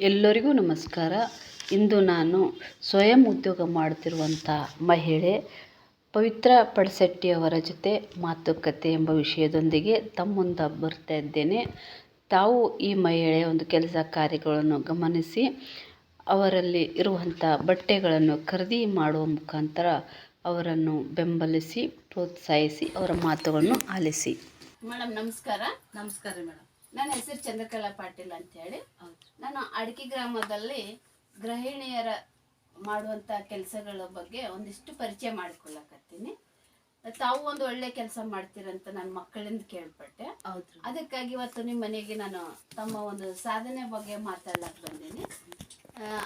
ಎಲ್ಲರಿಗೂ ನಮಸ್ಕಾರ. ಇಂದು ನಾನು ಸ್ವಯಂ ಉದ್ಯೋಗ ಮಾಡುತ್ತಿರುವಂಥ ಮಹಿಳೆ ಪವಿತ್ರ ಪಡ್ಸಟ್ಟಿ ಅವರ ಜೊತೆ ಮಾತುಕತೆ ಎಂಬ ವಿಷಯದೊಂದಿಗೆ ತಮ್ಮೊಂದ ಮುಂದೆ ಬರ್ತಾ ಇದ್ದೇನೆ. ತಾವು ಈ ಮಹಿಳೆಯ ಒಂದು ಕೆಲಸ ಕಾರ್ಯಗಳನ್ನು ಗಮನಿಸಿ, ಅವರಲ್ಲಿ ಇರುವಂಥ ಬಟ್ಟೆಗಳನ್ನು ಖರೀದಿ ಮಾಡುವ ಮುಖಾಂತರ ಅವರನ್ನು ಬೆಂಬಲಿಸಿ, ಪ್ರೋತ್ಸಾಹಿಸಿ, ಅವರ ಮಾತುಗಳನ್ನು ಆಲಿಸಿ. ಮೇಡಮ್, ನಮಸ್ಕಾರ. ನಮಸ್ಕಾರ ಮೇಡಮ್. ನನ್ನ ಹೆಸರು ಚಂದ್ರಕಲಾ ಪಾಟೀಲ್ ಅಂತ ಹೇಳಿ ನಾನು ಅಡಿಕೆ ಗ್ರಾಮದಲ್ಲಿ ಗೃಹಿಣಿಯರ ಮಾಡುವಂತ ಕೆಲಸಗಳ ಬಗ್ಗೆ ಒಂದಿಷ್ಟು ಪರಿಚಯ ಮಾಡಿಕೊಳ್ಳಕತ್ತೀನಿ ತಾವು ಒಂದು ಒಳ್ಳೆ ಕೆಲಸ ಮಾಡ್ತೀರಂತ ನನ್ನ ಮಕ್ಕಳಿಂದ ಕೇಳ್ಪಟ್ಟೆ. ಅದಕ್ಕಾಗಿ ಇವತ್ತು ನಿಮ್ಮ ಮನೆಗೆ ನಾನು ತಮ್ಮ ಒಂದು ಸಾಧನೆ ಬಗ್ಗೆ ಮಾತಾಡ್ಲಕ್ ಬಂದೀನಿ.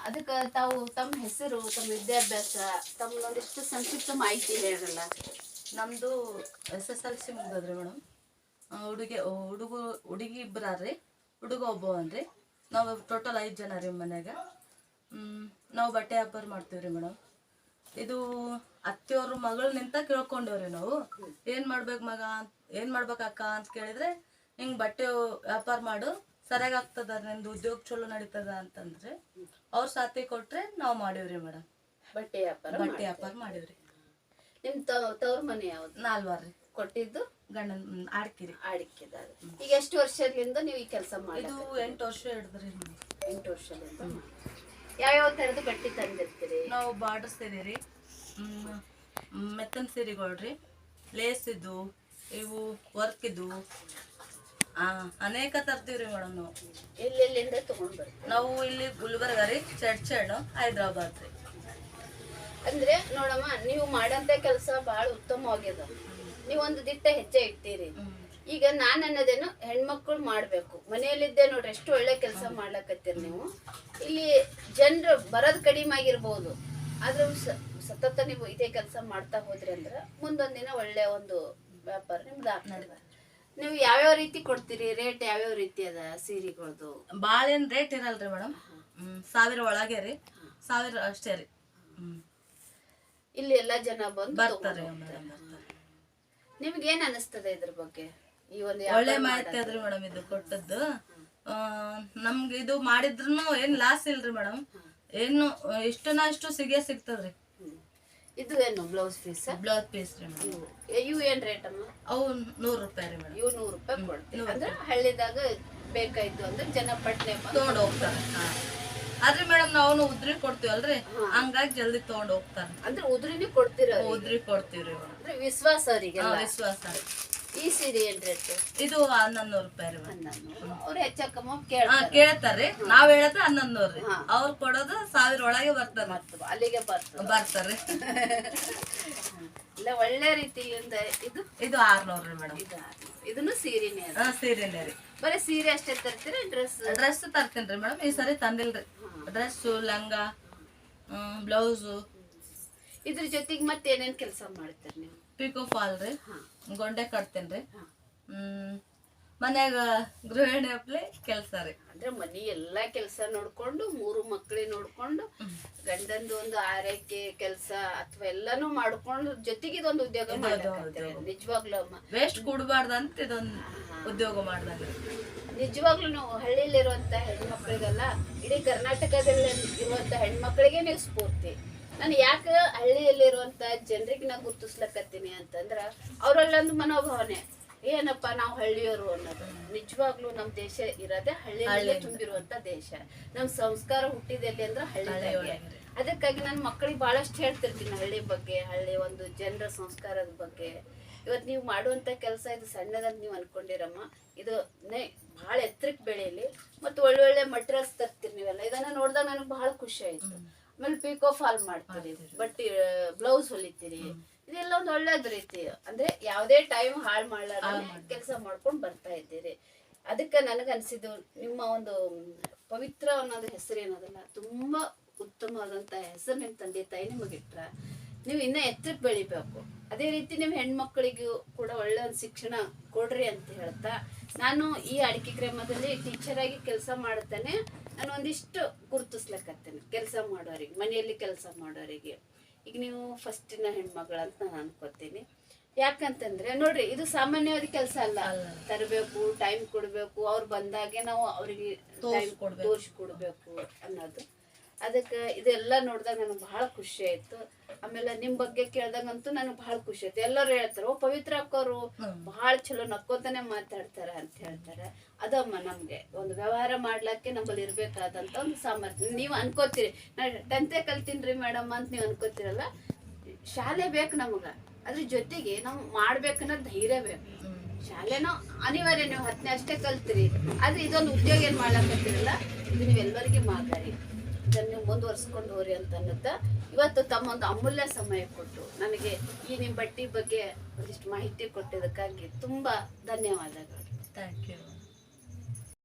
ಅದಕ್ಕೆ ತಾವು ತಮ್ಮ ಹೆಸರು ತಮ್ಮ ವಿದ್ಯಾಭ್ಯಾಸ ತಮ್ಮ ಒಂದಿಷ್ಟು ಸಂಕ್ಷಿಪ್ತ ಮಾಹಿತಿ ಹೇಳಲ್ಲ. ನಮ್ದು ಎಸ್ ಎಸ್ ಎಲ್ ಸಿ ಮುಗಿದ್ರಿ ಮೇಡಮ್. ಹುಡುಗಿ ಹುಡುಗ ಹುಡುಗಿ ಇಬ್ಬರಾರ್ರಿ ಹುಡುಗ ಒಬ್ಬವನ್ರಿ ನಾವು ಟೋಟಲ್ ಐದು ಜನ ರೀ ಮನ್ಯಾಗ. ಹ್ಮ್, ನಾವು ಬಟ್ಟೆ ವ್ಯಾಪಾರ ಮಾಡ್ತೀವಿ ರೀ ಮೇಡಮ್. ಇದು ಅತ್ತೆಯವ್ರ ಮಗಳು ನಿಂತ ಕೇಳ್ಕೊಂಡವ್ರಿ ನಾವು. ಏನು ಮಾಡ್ಬೇಕು ಮಗ ಏನು ಏನ್ ಮಾಡ್ಬೇಕು ಅಕ್ಕ ಅಂತ ಕೇಳಿದ್ರೆ ಹಿಂಗೆ ಬಟ್ಟೆ ವ್ಯಾಪಾರ ಮಾಡು ಸರಿಯಾಗಿ ಆಗ್ತದ ನಿಂದು ಉದ್ಯೋಗ ಚಲೋ ನಡೀತದ ಅಂತಂದ್ರೆ ಅವ್ರ ಸಾಥಿ ಕೊಟ್ರೆ ನಾವು ಮಾಡಿವ್ರಿ ಮೇಡಮ್. ಬಟ್ಟೆ ವ್ಯಾಪಾರ ಬಟ್ಟೆ ವ್ಯಾಪಾರ ಮಾಡೀವ್ರಿ. ನಿಮ್ಮ ತವ್ರ ಮನೆ ಯಾವ್ದು? ನಾಲ್ವಾರ್ರಿ. ಕೊಟ್ಟಿದ್ದು? ಗಂಡನ ಆಡ್ತೀರಿ. ಆಡಿಕೆದಾರ ಈಗ ಎಷ್ಟು ವರ್ಷದಿಂದ ನೀವು ಈ ಕೆಲಸ ಇದು ಎಂಟು ವರ್ಷ ಹಿಡಿದ್ರಿ. ಎಂಟು ವರ್ಷದಿಂದ ಯಾವ್ಯಾವ ಥರದ ಬಟ್ಟೆ ತಂದಿರ್ತೀರಿ? ನಾವು ಬಾರ್ಡರ್ ಸೀರೆ ರೀ ಮೆತ್ತನ್ ಸೀರೆಗಳ್ರಿ. ಲೇಸ್ ಇದ್ದು ಇವು ವರ್ಕ್ ಇದ್ದು ಆ, ಅನೇಕ ತರ್ತೀವ್ರಿ ಮೇಡಮ್ ನಾವು. ಎಲ್ಲೆಲ್ಲಿಂದ ತಗೊಂಡ್ ಬರ್ತೀರಿ? ನಾವು ಇಲ್ಲಿ ಗುಲ್ಬರ್ಗ ರೀ ಚಡ್ಚಡ್ ಹೈದ್ರಾಬಾದ್ ರೀ ಅಂದ್ರೆ ನೋಡಮ್ಮ ನೀವು ಮಾಡಂತ ಕೆಲಸ ಬಹಳ ಉತ್ತಮವಾಗ್ಯದ. ನೀವು ಒಂದು ದಿಟ್ಟ ಹೆಜ್ಜೆ ಇಡ್ತೀರಿ. ಈಗ ನಾನು ಅನ್ನೋದೇನು ಹೆಣ್ಮಕ್ಳು ಮಾಡ್ಬೇಕು. ಮನೆಯಲ್ಲಿದ್ದೆ ನೋಡ್ರಿ ಎಷ್ಟು ಒಳ್ಳೆ ಕೆಲಸ ಮಾಡ್ಲಕತ್ತೀರಿ ನೀವು. ಇಲ್ಲಿ ಜನರು ಬರೋದ್ ಕಡಿಮೆ ಆಗಿರ್ಬೋದು. ಆದ್ರೆ ಸತತ ನೀವು ಇದೇ ಕೆಲಸ ಮಾಡ್ತಾ ಹೋದ್ರಿ ಅಂದ್ರೆ ಮುಂದೊಂದ್ ದಿನ ಒಳ್ಳೆ ಒಂದು ವ್ಯಾಪಾರ ನಿಮ್ದು ಆಗ್ತದೆ. ನೀವು ಯಾವ್ಯಾವ ರೀತಿ ಕೊಡ್ತೀರಿ? ರೇಟ್ ಯಾವ್ಯಾವ ರೀತಿ ಅದ ಸೀರೆಗಳದು? ಭಾಳ ಏನು ರೇಟ್ ಇರಲ್ರಿ ಮೇಡಮ್. ಸಾವಿರ ಒಳಗೆ ರೀ. ಸಾವಿರ ಅಷ್ಟೇ ರೀ. ಇಲ್ಲಿ ಎಲ್ಲ ಜನ ಬಂದು ಬರ್ತಾರೆ ಮೇಡಮ್ ಬರ್ತಾರೆ ನಿಮ್ಗೆ ಏನ್ ಅನಿಸ್ತದೆ ಇದ್ರ ಬಗ್ಗೆ? ಈ ಒಂದು ಒಳ್ಳೆ ಮಾಹಿತಿ ಅದ್ರಿ ಮೇಡಮ್ ಇದು ಕೊಟ್ಟದ್ದು. ನಮ್ಗೆ ಇದು ಮಾಡಿದ್ರು ಏನ್ ಲಾಸ್ ಇಲ್ರಿ ಮೇಡಮ್. ಏನು ಇಷ್ಟನ ಇಷ್ಟು ಸಿಗೇ ಸಿಗ್ತದ್ರಿ. ಇದು ಏನು ಬ್ಲೌಸ್ ಪೀಸ್ ಬ್ಲೌಸ್ ಪೀಸ್ ರೀ ಮೇಡಮ್. ಇವು ಏನ್ ರೇಟ್ ಅಮ್ಮ? ಅವು ನೂರು ರೂಪಾಯಿ ರೀ ಮೇಡಮ್. ಇವು ನೂರು ರೂಪಾಯಿ ಕೊಡ್ತೀವಿ. ಅಂದ್ರೆ ಹಳ್ಳಿದಾಗ ಬೇಕಾಯ್ತು ಅಂದ್ರೆ ಜನ ಪಟ್ನೆ ಬಂದು ಹೋಗ್ತಾರೆ. ಆದ್ರೆ ಮೇಡಮ್ ನಾವು ಉದ್ರಿ ಕೊಡ್ತೀವಲ್ರಿ ಹಂಗಾಗಿ ಜಲ್ದಿ ತಗೊಂಡ್ ಹೋಗ್ತಾರೆ ಅಂದ್ರೆ ಉದ್ರಿನೂ ಕೊಡ್ತೀರ ಉದ್ರಿ ಕೊಡ್ತೀವ್ರಿ ವಿಶ್ವಾಸ ಅವರಿಗೆಲ್ಲ. ವಿಶ್ವಾಸ. ಈ ಸೀರೆ ಏನ್ ರೇಟ್ ಇದು ಹನ್ನೊಂದು ರೂಪಾಯಿ ರೀ ಅವ್ರು ಹೆಚ್ಚಕ್ಕಮ್ಮ ಕೇಳ್ತಾರೆ. ಕೇಳ್ತಾರ್ರಿ ನಾವ್ ಹೇಳದ ಹನ್ನೊಂದು ರೀ. ಅವ್ರು ಕೊಡೋದು ಸಾವಿರ ಒಳಗೆ ಬರ್ತಾರ ಮತ್ತ್ ಅಲ್ಲಿಗೆ ಬರ್ತಾರೆ ಬರ್ತಾರ್ರಿ ಇಲ್ಲ ಒಳ್ಳೆ ರೀತಿಯಿಂದ ಇದು ಇದು? ಆರ್ನೂರು ರೀ ಮೇಡಮ್. ಇದು ಇದನ್ನು ಸೀರೆನೇ ಸೀರೆನೇ ರೀ. ಬರೀ ಸೀರೆ ಅಷ್ಟೇ ತರ್ತೀರಿ ಡ್ರೆಸ್? ಡ್ರೆಸ್ ತರ್ತೀನಿ ರೀ ಮೇಡಮ್. ಈ ಸರಿ ತಂದಿಲ್ರಿ ಡ್ರೆಸ್ಸು ಲಂಗ ಬ್ಲೌಸು. ಇದ್ರ ಜೊತೆಗೆ ಮತ್ತೆ ಏನೇನ್ ಕೆಲಸ ಮಾಡ್ತೀರಿ ನೀವು? ಪಿಕೋ ಫಾಲ್ ರೀ. ಗೊಂಡೆ ಕಟ್ತೇನೆ ರೀ. ಮನ್ಯಾಗ ಗೃಹಿಣಿ ಅಪ್ಲೆ ಕೆಲಸ ರೀ. ಅಂದ್ರೆ ಮನಿ ಎಲ್ಲಾ ಕೆಲಸ ನೋಡ್ಕೊಂಡು ಮೂರು ಮಕ್ಕಳಿ ನೋಡ್ಕೊಂಡು ಗಂಡಂದು ಒಂದು ಆರೈಕೆ ಕೆಲಸ ಅಥವಾ ಎಲ್ಲಾನು ಮಾಡ್ಕೊಂಡು ಜೊತೆಗೆ ಇದೊಂದು ಉದ್ಯೋಗ ನಿಜವಾಗ್ಲೂ ವೇಸ್ಟ್ ಕೊಡಬಾರ್ದು ಅಂತ ಇದೊಂದು ಉದ್ಯೋಗ ಮಾಡ್ದಂಗೆ ನಿಜವಾಗ್ಲೂ ನಾವು ಹಳ್ಳಿಯಲ್ಲಿರುವಂತ ಹೆಣ್ಮಕ್ಳಿಗೆಲ್ಲ ಇಡೀ ಕರ್ನಾಟಕದಲ್ಲಿ ಇರುವಂತ ಹೆಣ್ಮಕ್ಳಿಗೆ ನೀವು ಸ್ಫೂರ್ತಿ. ನಾನು ಯಾಕೆ ಹಳ್ಳಿಯಲ್ಲಿರುವಂತ ಜನರಿಗೆ ನಾ ಗುರ್ತಿಸ್ಲಕತ್ತೀನಿ ಅಂತಂದ್ರ ಅವರಲ್ಲೊಂದು ಮನೋಭಾವನೆ ಏನಪ್ಪ ನಾವು ಹಳ್ಳಿಯವರು ಅನ್ನೋದು. ನಿಜವಾಗ್ಲೂ ನಮ್ಮ ದೇಶ ಇರೋದೇ ಹಳ್ಳಿಯಲ್ಲಿ ತುಂಬಿರುವಂತ ದೇಶ. ನಮ್ಮ ಸಂಸ್ಕಾರ ಹುಟ್ಟಿದೆಲ್ಲಿ ಅಂದ್ರೆ ಹಳ್ಳಿ ಅದಕ್ಕಾಗಿ ನನ್ನ ಮಕ್ಕಳಿಗೆ ಬಹಳಷ್ಟು ಹೇಳ್ತಿರ್ತೀನಿ ಹಳ್ಳಿ ಬಗ್ಗೆ ಹಳ್ಳಿ ಒಂದು ಜನರ ಸಂಸ್ಕಾರದ ಬಗ್ಗೆ. ಇವತ್ತು ನೀವು ಮಾಡುವಂತ ಕೆಲಸ ಇದು ಸಣ್ಣದಂತ ನೀವು ಅನ್ಕೊಂಡಿರಮ್ಮ. ಇದು ನೇ ಬಹಳ ಎತ್ತರಕ್ಕೆ ಬೆಳೆಯಲಿ ಮತ್ತು ಒಳ್ಳೊಳ್ಳೆ ಮಟೀರಿಯಲ್ಸ್ ತರ್ತೀರಿ ನೀವೆಲ್ಲ. ಇದನ್ನ ನೋಡಿದಾಗ ನನಗೆ ಬಹಳ ಖುಷಿ ಆಯ್ತು. ಆಮೇಲೆ ಪಿಕೋ ಫಾಲ್ ಮಾಡ್ತೀರಿ. ಬಟ್ ಬ್ಲೌಸ್ ಹೊಲಿತೀರಿ. ಇದೆಲ್ಲ ಒಂದು ಒಳ್ಳೇದ್ ರೀತಿ. ಅಂದ್ರೆ ಯಾವುದೇ ಟೈಮ್ ಹಾಳು ಮಾಡ್ಲಾರ ಕೆಲಸ ಮಾಡ್ಕೊಂಡು ಬರ್ತಾ ಇದ್ದೀರಿ. ಅದಕ್ಕೆ ನನಗನ್ಸಿದ್ದು ನಿಮ್ಮ ಒಂದು ಪವಿತ್ರ ಅನ್ನೋದು ಹೆಸರು ಏನದಲ್ಲ ತುಂಬಾ ಉತ್ತಮವಾದಂತ ಹೆಸರು ನಿಮ್ಮ ತಂದೆ ತಾಯಿ ನಿಮಗಿಟ್ರ ನೀವು ಇನ್ನೂ ಎತ್ತರಕ್ಕೆ ಬೆಳಿಬೇಕು. ಅದೇ ರೀತಿ ನಿಮ್ಮ ಹೆಣ್ಮಕ್ಳಿಗೂ ಕೂಡ ಒಳ್ಳೆ ಒಂದು ಶಿಕ್ಷಣ ಕೊಡ್ರಿ ಅಂತ ಹೇಳ್ತಾ. ನಾನು ಈ ಅಡಿಕೆ ಗ್ರಾಮದಲ್ಲಿ ಟೀಚರ್ ಆಗಿ ಕೆಲಸ ಮಾಡುತ್ತೇನೆ. ನಾನು ಒಂದಿಷ್ಟು ಗುರುತಿಸ್ಲಕತ್ತೇನೆ. ಕೆಲಸ ಮಾಡೋರಿಗೆ ಮನೆಯಲ್ಲಿ ಕೆಲಸ ಮಾಡೋರಿಗೆ. ಈಗ ನೀವು ಫಸ್ಟಿನ ಹೆಣ್ಮಗಳು ಅಂತ ನಾನು ಅನ್ಕೋತೀನಿ. ಯಾಕಂತಂದ್ರೆ ನೋಡ್ರಿ ಇದು ಸಾಮಾನ್ಯವಾದ ಕೆಲಸ ಅಲ್ಲ. ತರಬೇಕು ಟೈಮ್ ಕೊಡ್ಬೇಕು ಅವ್ರು ಬಂದಾಗೆ ನಾವು ಅವ್ರಿಗೆ ತೋರ್ಸ್ಕೊಡ್ಬೇಕು. ತೋರಿಸ್ಕೊಡ್ಬೇಕು ಅನ್ನೋದು. ಅದಕ್ಕೆ ಇದೆಲ್ಲ ನೋಡಿದಾಗ ನನಗೆ ಬಹಳ ಖುಷಿ ಆಯ್ತು. ಆಮೇಲೆ ನಿಮ್ಮ ಬಗ್ಗೆ ಕೇಳ್ದಾಗಂತೂ ನನಗೆ ಭಾಳ ಖುಷಿ ಆಯ್ತು. ಎಲ್ಲರೂ ಹೇಳ್ತಾರೆ ಓ ಪವಿತ್ರ ಅಕ್ಕವರು ಭಾಳ ಬಹಳ ಚಲೋ ನಕ್ಕೋತಾನೆ ಮಾತಾಡ್ತಾರೆ ಅಂತ ಹೇಳ್ತಾರೆ. ಅದಮ್ಮ ನಮಗೆ ಒಂದು ವ್ಯವಹಾರ ಮಾಡ್ಲಿಕ್ಕೆ ನಮ್ಮಲ್ಲಿ ಇರಬೇಕಾದಂಥ ಒಂದು ಸಾಮರ್ಥ್ಯ. ನೀವು ಅನ್ಕೋತೀರಿ. ನಾನು ಟೆಂತೆ ಕಲ್ತೀನ್ರಿ ಮೇಡಮ್ ಅಂತ ನೀವು ಅನ್ಕೋತೀರಲ್ಲ ಶಾಲೆ ಬೇಕು ನಮಗೆ. ಅದ್ರ ಜೊತೆಗೆ ನಾವು ಮಾಡ್ಬೇಕನ್ನೋ ಧೈರ್ಯ ಬೇಕು. ಶಾಲೆನೋ ಶಾಲೆನೂ ಅನಿವಾರ್ಯ ನೀವು ಹತ್ತನೇ ಅಷ್ಟೇ ಕಲ್ತೀರಿ. ಆದ್ರೆ ಇದೊಂದು ಉದ್ಯೋಗ ಏನು ಮಾಡ್ಲಾಕತ್ತಿರಲ್ಲ? ಇದು ನೀವೆಲ್ಲರಿಗೆ ಮಾತಾಡಿ. ಇದನ್ನ ಮುಂದುವರ್ಸ್ಕೊಂಡು ಹೋರಿ ಅಂತ ಅನ್ನುತ್ತಾ ಇವತ್ತು ತಮ್ಮ ಒಂದು ಅಮೂಲ್ಯ ಸಮಯ ಕೊಟ್ಟು ನನಗೆ ಈ ನಿಮ್ಮ ಬಟ್ಟಿ ಬಗ್ಗೆ ಒಂದಿಷ್ಟು ಮಾಹಿತಿ ಕೊಟ್ಟಿದ್ದಕ್ಕಾಗಿ ತುಂಬಾ ಧನ್ಯವಾದಗಳು. Thank you